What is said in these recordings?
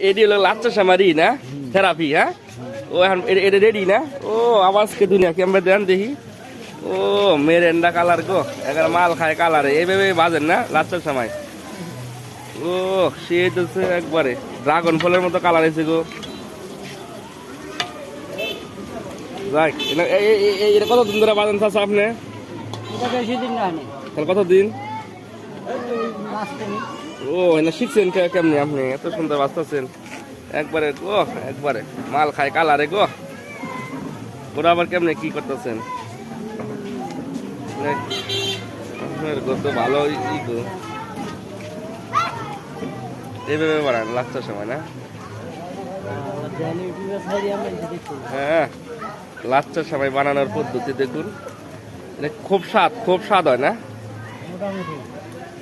এটি হলো লাচ্চা সামারি না? থেরাপি হ্যাঁ? ও এখন এটা রেডি না? ও আওয়াজকে দুনিয়া ক্যামেরা দেন দেখি? ও মেরেন্ডা কালার গো। এখানে মাল খায় কালারে। এইভাবে বাজেন না? লাচ্চার সময় ও সে তো একবারে। ড্রাগন ফলের মতো কালার এসে গো। যাক এটা- কতদিন ধরে বাজেন চাষা আপনি? কতদিন? ও শিখছেন কেমনি আপনি? এত সুন্দর একবারে গো, একবারে। মাল খায় কালারে গো। আবার কেমনে কি করতেছেন? তো ভালো এইভাবে সময়, না? হ্যাঁ বানানোর পদ্ধতি দেখুন। এটা খুব স্বাদ খুব স্বাদ হয়, না?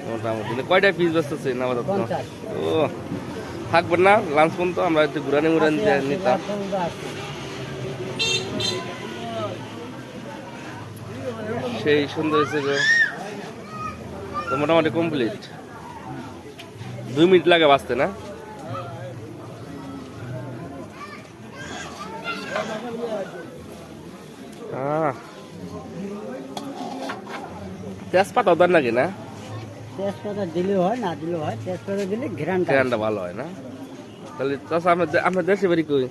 মোটামুটি কয়টা পিস আপাতত পঞ্চাশ। ও থাকবেন না লাঞ্চ পর্যন্ত আমরা একটু ঘুরানি ঘুরানি নিতাম। সেই সুন্দর হয়েছে তো মোটামুটি কমপ্লিট দুই মিনিট লাগে বাঁচতে না। তেজপাতা দেন নাকি না? তেজপাতা দিলেও হয় না দিলেও হয়। তেজপাতা দিলে ঘ্রানটা ফ্যানটা ভালো হয় না? তাহলে চাষা আপনার আপনার দেশে বাড়ি কই?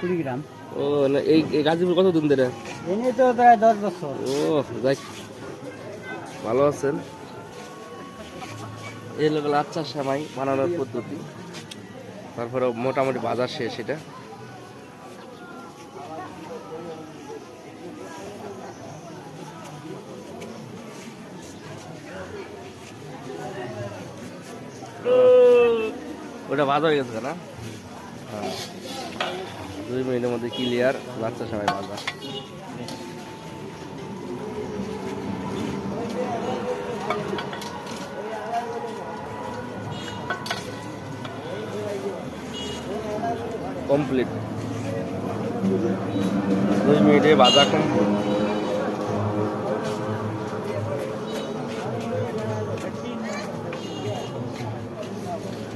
কুড়ি গ্রাম। ও না এই গাজীপুর কত দিন ধরে? এনে তো প্রায় দশ বছর। ও যাই ভালো আছেন? এই লোক লাচ্চা সামাই বানানোর পদ্ধতি। তারপরে মোটামুটি বাজার শেষ এটা। ওটা ভাজা হয়ে গেছে না? হ্যাঁ। দুই মিনিটের মধ্যে ক্লিয়ার লাচ্চা সামাই ভাজা কমপ্লিট দুই মিনিটে বাজা কমপ্লিট